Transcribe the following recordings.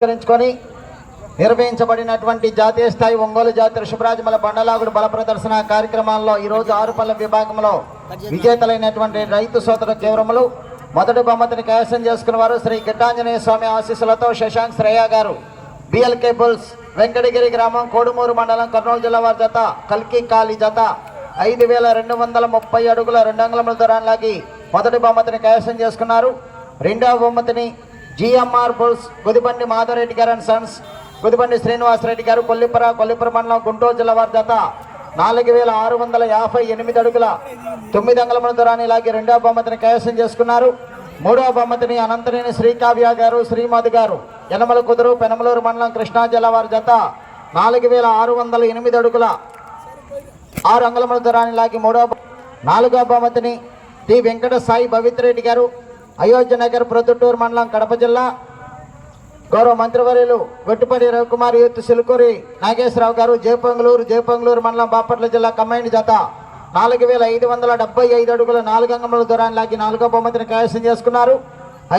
పురస్కరించుకొని నిర్వహించబడినటువంటి జాతీయ స్థాయి ఒంగోలు జాతీయ శుభరాజమల బండలాగుడు బల ప్రదర్శన కార్యక్రమాల్లో ఈరోజు ఆరుపల్ల విభాగంలో విజేతలైనటువంటి రైతు సోదర తీవ్రములు మొదటి బహుమతిని కైవసం చేసుకున్న వారు శ్రీ గిట్టాంజనేయ స్వామి ఆశీస్సులతో శశాంక్ శ్రేయ గారు బిఎల్కే బుల్స్ వెంకటగిరి గ్రామం కోడుమూరు మండలం కర్నూలు జిల్లా వారి జత కల్కి కాలి జత ఐదు వేల రెండు వందల ముప్పై అడుగుల రెండు అంగుళముల దూరాన్ని లాగి మొదటి బహుమతిని కైవసం చేసుకున్నారు. రెండవ బహుమతిని జిఎంఆర్ బుల్స్ గుదిబండి మాధవరెడ్డి గారు అండ్ సన్స్ గుదిబండి శ్రీనివాసరెడ్డి గారు కొల్లిపుర కొల్లిపుర మండలం గుంటూరు జిల్లా వారి జత. నాలుగు వేల ఆరు వందల యాభై ఎనిమిది అడుగుల తొమ్మిది అంగళముల దూరాన్ని లాగి రెండవ బహుమతిని కైవసం చేసుకున్నారు. మూడవ బహుమతిని అనంతనేని శ్రీకావ్య గారు శ్రీమధు గారు యనమల కుదురు పెనమలూరు మండలం కృష్ణా జిల్లా వారి జత. నాలుగు వేల ఆరు వందల ఎనిమిది అడుగుల ఆరు అంగుళముల దూరాన్ని లాగి మూడవ నాలుగవ బహుమతిని టి వెంకట సాయి పవిత్రెడ్డి గారు అయోధ్య నగర్ ప్రొద్దుటూరు మండలం కడప జిల్లా. గౌరవ మంత్రివర్యులు గొట్టిపడి రవికుమార్ యూత్ సిలుకూరి నాగేశ్వరరావు గారు జయపంగులూరు జయపంగులూరు మండలం బాపట్ల జిల్లా కమ్మైండ్ జత. నాలుగు వేల ఐదు వందల డెబ్బై ఐదు అడుగుల నాలుగంగముల దూరాన్ని లాగి నాలుగో బహుమతిని కైవసం చేసుకున్నారు.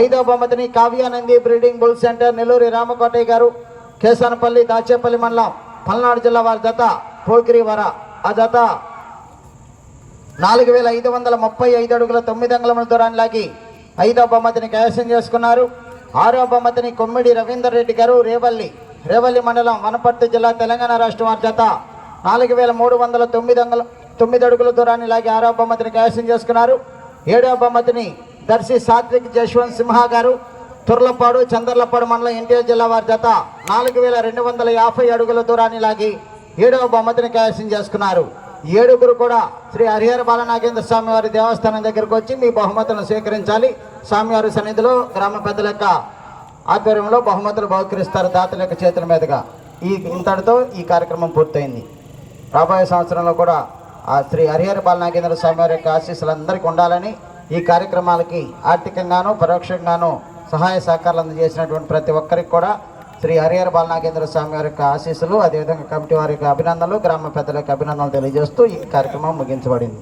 ఐదో బహుమతిని Kavyanandi breeding bull centre Nelluri Ramakotayya garu Kesanapalli Dachepalli మండలం పల్నాడు జిల్లా వారి జత పోకిరి వర ఆ జత నాలుగు వేల ఐదు వందల ముప్పై ఐదు అడుగుల తొమ్మిది అంగుళముల దూరాన్ని లాగి ఐదో బహుమతిని కైవసం చేసుకున్నారు. ఆరో బహుమతిని కొమ్మిడి రవీందర్ రెడ్డి గారు రేవల్లి. రేవల్లి మండలం వనపర్తి జిల్లా తెలంగాణ రాష్ట్రం వారి జత. నాలుగు వేల మూడు వందల తొమ్మిది వందల తొమ్మిది అడుగుల దూరాన్ని లాగి ఆరో బహుమతిని కైవసం చేసుకున్నారు. ఏడో బహుమతిని దర్శి సాత్విక్ జశ్వంత్ సింహ గారు తుర్లపాడు చందర్లపాడు మండలం ఎన్టీఆర్ జిల్లా వారి జత. నాలుగు వేల రెండు వందల యాభై అడుగుల దూరాన్ని లాగి ఏడవ బహుమతిని కైవసం చేసుకున్నారు. ఏడుగురు కూడా శ్రీ హరిహర బాలనాగేంద్ర స్వామి వారి దేవస్థానం దగ్గరకు వచ్చి మీ బహుమతులను స్వీకరించాలి. స్వామివారి సన్నిధిలో గ్రామ పెద్దల యొక్క ఆధ్వర్యంలో బహుమతులు బహుకరిస్తారు దాతల యొక్క చేతుల మీదుగా. ఈ ఇంతటితో ఈ కార్యక్రమం పూర్తయింది. రాబోయే సంవత్సరంలో కూడా ఆ శ్రీ హరిహర బాలనాగేంద్ర స్వామి వారి యొక్క ఆశీస్సులు అందరికీ ఉండాలని ఈ కార్యక్రమాలకి ఆర్థికంగాను పరోక్షంగాను సహాయ సహకారాలు అందజేసినటువంటి ప్రతి ఒక్కరికి కూడా శ్రీ హరిహర బాలనాగేంద్ర స్వామి వారి యొక్క ఆశీస్సులు అదేవిధంగా కమిటీ వారి యొక్క అభినందనలు గ్రామ పెద్దల యొక్క అభినందనలు తెలియజేస్తూ ఈ కార్యక్రమం ముగించబడింది.